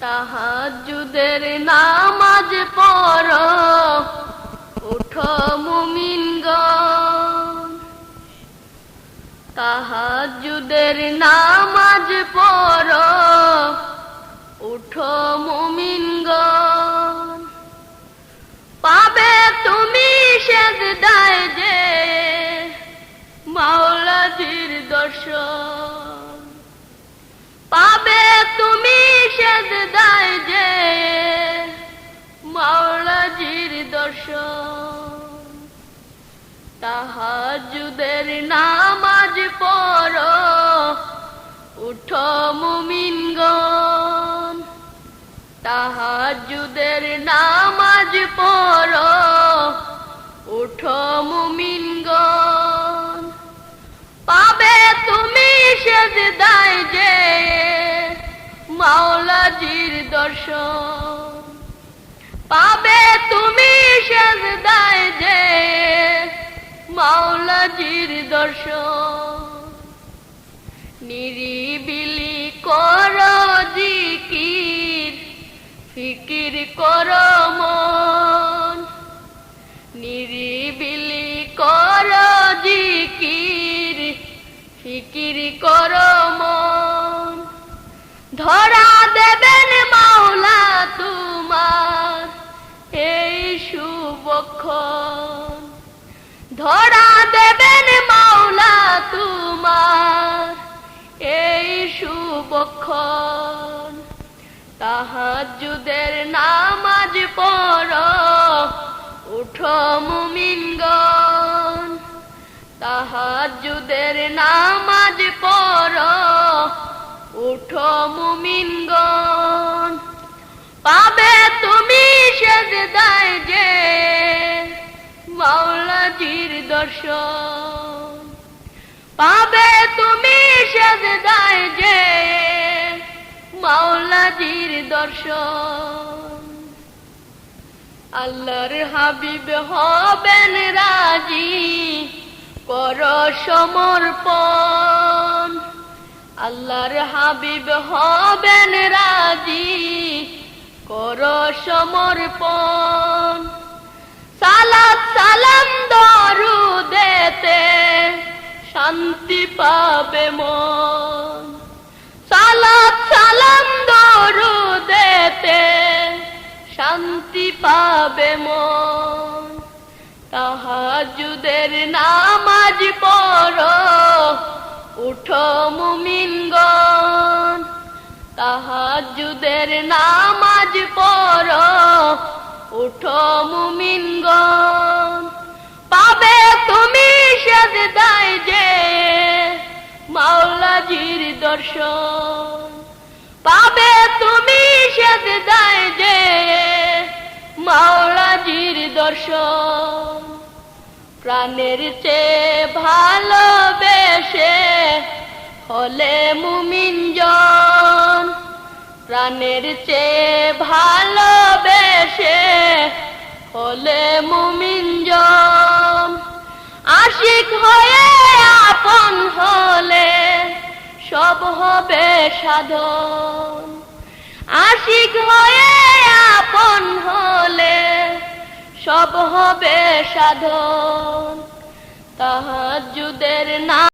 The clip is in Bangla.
তাহাজুদের নামাজ পর উঠো মুমিনগণ। তাহাজুদের নামাজ পর উঠো মুমিনগণ। তাহাজুদের নামাজ পড়ো উঠো মুমিনগণ। তাহাজুদের নামাজ পড়ো উঠো মুমিনগণ। পাবে তুমি সেজদায় মাওলাজির দর্শন। পাবে তুমি সেজদায় যে মাওলাজির দর্শন। নিরিবিলি কর জিকির, ফিকির কর মন। নিরিবিলি কর জিকির, ফিকির কর মন। ধরা শুভক্ষণ ধরা দেবেন মাওলা তোমার এই শুভক্ষণ তাহাজুদের নামাজ পড়, উঠো মুমিনগণ। তাহাজুদের নামাজ পড়, উঠো মুমিনগণ। পাবে তুমি সেজদায় মাওলাজির দর্শন। পাবে তুমি সেজদায় যে মাওলাজির দর্শন। আল্লাহর হাবিব হবেন রাজি, কর সমর্পণ। আল্লাহর হাবিব হবেন রাজি, কর সমর্পণ। শান্তি পাবে মন। সালাত, সালাম দরুদেতে শান্তি পাবে মন। তাহাজুদের নামাজ পড়ো, উঠো মুমিনগণ। তাহাজুদের নামাজ পড়ো, উঠো মুমিনগণ। দর্শন। পাবে তুমি সেজদায় যে মাওলাজির দর্শন। প্রাণের চেয়ে ভালোবেসে হলে মুমিনজন। প্রাণের চেয়ে ভালোবেসে হলে মুমিনজন। আশিক হয়ে সব হবে সাধন। আশিক হয়ে আপন হলে সব হবে সাধন। তাহাজুদের না